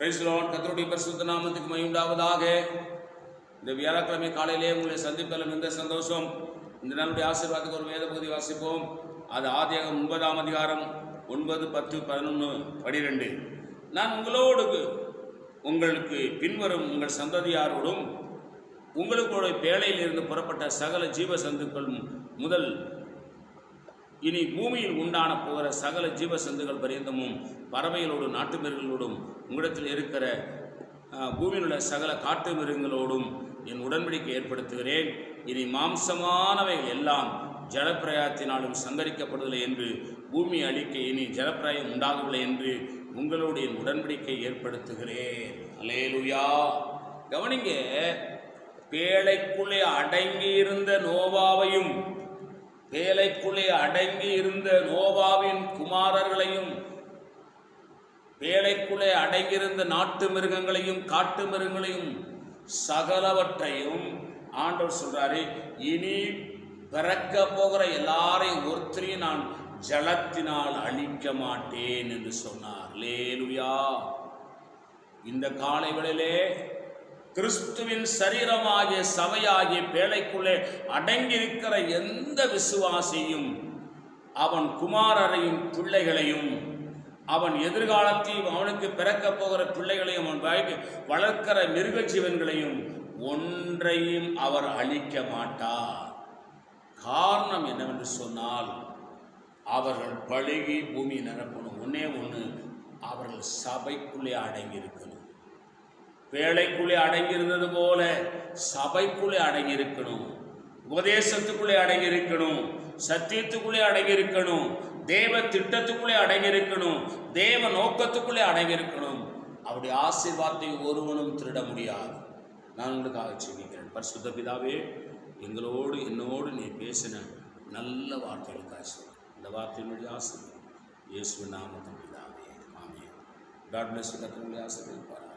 பிரைஸ்லோன் கத்தருடைய பரிசுத்த நாமத்துக்கு மயுண்டாவதாக இந்த வியாழக்கிழமை காலையிலே உங்களை சந்திப்பதில் மிகுந்த சந்தோஷம். இந்த நாளுடைய ஆசீர்வாதத்துக்கு ஒரு வேத பகுதி வாசிப்போம். அது ஆதியாகம் ஒன்பதாம் அதிகாரம் ஒன்பது பத்து பதினொன்று பனிரெண்டு. நான் உங்களோடு உங்களுக்கு பின்வரும் உங்கள் சந்ததியாரோடும் உங்களுடைய பேழையில் இருந்து புறப்பட்ட சகல ஜீவ சந்துக்கள் முதல் இனி பூமியில் உண்டான போகிற சகல ஜீவசந்துகள் பரியந்தமும் பறவைகளோடும் நாட்டு மிருகங்களோடும் உங்களிடத்தில் இருக்கிற பூமியில் உள்ள சகல காட்டு மிருகங்களோடும் என் உடன்படிக்கை ஏற்படுத்துகிறேன். இனி மாம்சமானவைகள் எல்லாம் ஜலப்பிரயாத்தினாலும் சங்கரிக்கப்படுவதில்லை என்று பூமி அழிக்க இனி ஜலப்பிரயம் உண்டாகவில்லை என்று உங்களோடு என் உடன்படிக்கை ஏற்படுத்துகிறேன். அலேலுயா கவனிங்க பேழைக்குள்ளே அடங்கியிருந்த நோவாவையும் வேலைக்குள்ளே அடங்கி இருந்த நோவாவின் குமாரர்களையும் வேலைக்குள்ளே அடங்கியிருந்த நாட்டு மிருகங்களையும் காட்டு மிருகங்களையும் சகலவற்றையும் ஆண்டவர் சொல்றாரு இனி பிறக்க போகிற எல்லாரையும் ஒருத்தரையும் நான் ஜலத்தினால் அழிக்க மாட்டேன் என்று சொன்னார். லேலுயா இந்த காலை வேளையிலே கிறிஸ்துவின் சரீரமாகிய சபையாகிய பேழைக்குள்ளே அடங்கியிருக்கிற எந்த விசுவாசியும் அவன் குமாரரையும் பிள்ளைகளையும் அவன் எதிர்காலத்தையும் அவனுக்கு பிறக்க போகிற பிள்ளைகளையும் அவன் வயக்கு- வளர்க்கிற மிருக ஜீவன்களையும் ஒன்றையும் அவர் அழிக்க மாட்டார். காரணம் என்னவென்று சொன்னால் அவர்கள் பழுகி பூமி நிரப்பணும். ஒன்னே ஒன்று அவர்கள் சபைக்குள்ளே அடங்கியிருக்கணும். வேலைக்குள்ளே அடங்கியிருந்தது போல சபைக்குள்ளே அடங்கியிருக்கணும். உபதேசத்துக்குள்ளே அடங்கியிருக்கணும். சத்தியத்துக்குள்ளே அடங்கியிருக்கணும். தேவ திட்டத்துக்குள்ளே அடங்கியிருக்கணும். தேவ நோக்கத்துக்குள்ளே அடங்கியிருக்கணும். அப்படி ஆசீர்வாதத்தை ஒருவனும் திருட முடியாது. நான் உங்களுக்காக செபிக்கிறேன் பரிசுத்த பிதாவே எங்களோடு என்னோடு நீ பேசின நல்ல வார்த்தைகளுக்காக சொல்லுங்கள் இந்த வார்த்தையினுடைய ஆசீர்வாதம். இயேசு நாமத்தின் பிதாவே ஆமென். காட் பிளஸ் கத்தனுடைய ஆசீர்வதிப்பாராக